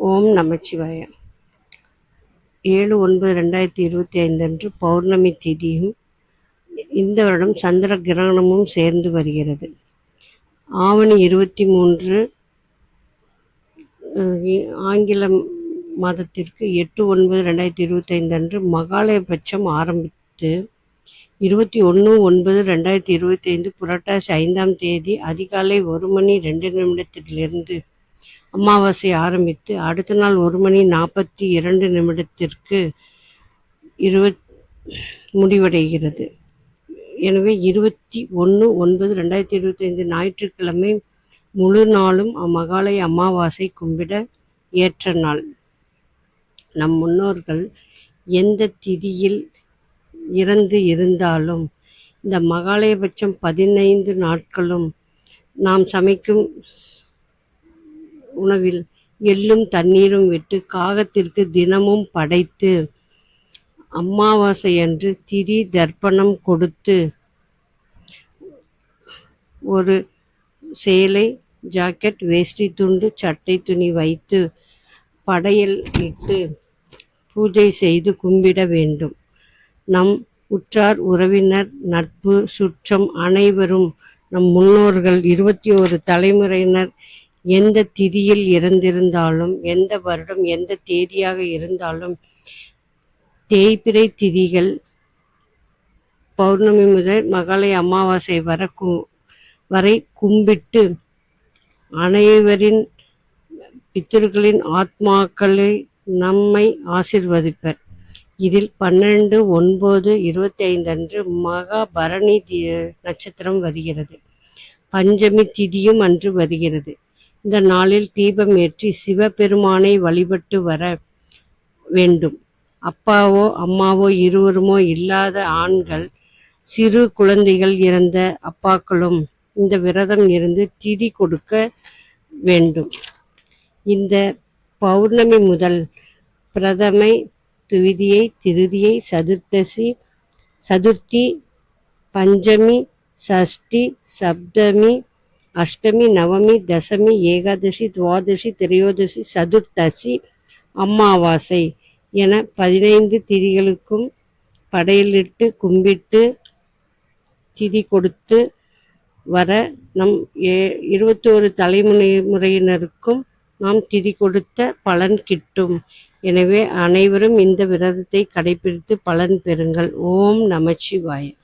ஓம் நமச்சிவாய. ஏழு ஒன்பது ரெண்டாயிரத்தி இருபத்தி ஐந்து அன்று பௌர்ணமி திதியும் இந்த வருடம் சந்திர கிரகணமும் சேர்ந்து வருகிறது. ஆவணி இருபத்தி மூன்று ஆங்கில மாதத்திற்கு எட்டு ஒன்பது ரெண்டாயிரத்தி இருபத்தைந்து அன்று மகாலயபட்சம் ஆரம்பித்து இருபத்தி ஒன்று ஒன்பது ரெண்டாயிரத்தி இருபத்தி ஐந்து புரட்டாசி ஐந்தாம் தேதி அதிகாலை ஒரு மணி ரெண்டு நிமிடத்திலிருந்து அமாவாசை ஆரம்பித்து அடுத்த நாள் ஒரு மணி நாற்பத்தி இரண்டு நிமிடத்திற்கு இருபத் முடிவடைகிறது. எனவே இருபத்தி ஒன்று ஒன்பது ரெண்டாயிரத்தி இருபத்தைந்து ஞாயிற்றுக்கிழமை முழு நாளும் அம்மகாலை அமாவாசை கும்பிட ஏற்ற நாள். நம் முன்னோர்கள் எந்த திதியில் இறந்து இருந்தாலும் இந்த மகாலயபட்சம் பதினைந்து நாட்களும் நாம் சமைக்கும் உணவில் எள்ளும் தண்ணீரும் விட்டு காகத்திற்கு தினமும் படைத்து அமாவாசையன்று திதி தர்ப்பணம் கொடுத்து ஒரு சேலை ஜாக்கெட் வேஷ்டி துண்டு சட்டை துணி வைத்து படையல் இட்டு பூஜை செய்து கும்பிட வேண்டும். நம் உற்றார் உறவினர் நட்பு சுற்றம் அனைவரும் நம் முன்னோர்கள் இருபத்தி ஒரு தலைமுறையினர் எந்த திதியில் இறந்திருந்தாலும் எந்த வருடம் எந்த தேதியாக இருந்தாலும் தேய்பிரை திதிகள் பௌர்ணமி முதல் மகளை அமாவாசை வர கு வரை கும்பிட்டு அனைவரின் பித்தர்களின் ஆத்மாக்களை நம்மை ஆசிர்வதிப்பர். இதில் பன்னெண்டு ஒன்பது இருபத்தி ஐந்து அன்று மகாபரணி நட்சத்திரம் வருகிறது. பஞ்சமி திதியும் அன்று வருகிறது. இந்த நாளில் தீபம் ஏற்றி சிவபெருமானை வழிபட்டு வர வேண்டும். அப்பாவோ அம்மாவோ இருவருமோ இல்லாத ஆண்கள் சிறு குழந்தைகள் இறந்த அப்பாக்களும் இந்த விரதம் இருந்து திதி கொடுக்க வேண்டும். இந்த பௌர்ணமி முதல் பிரதமை துவிதியை திருதியை சதுர்த்தசி சதுர்த்தி பஞ்சமி சஷ்டி சப்தமி அஷ்டமி நவமி தசமி ஏகாதசி துவாதசி திரையோதசி சதுர்த்தசி அமாவாசை என பதினைந்து திதிகளுக்கும் படையலிட்டு கும்பிட்டு திதி கொடுத்து வர நம் ஏ இருபத்தோரு தலைமுறை முறையினருக்கும் நாம் திதி கொடுத்த பலன் கிட்டும். எனவே அனைவரும் இந்த விரதத்தை கடைபிடித்து பலன் பெறுங்கள். ஓம் நமச்சிவாயம்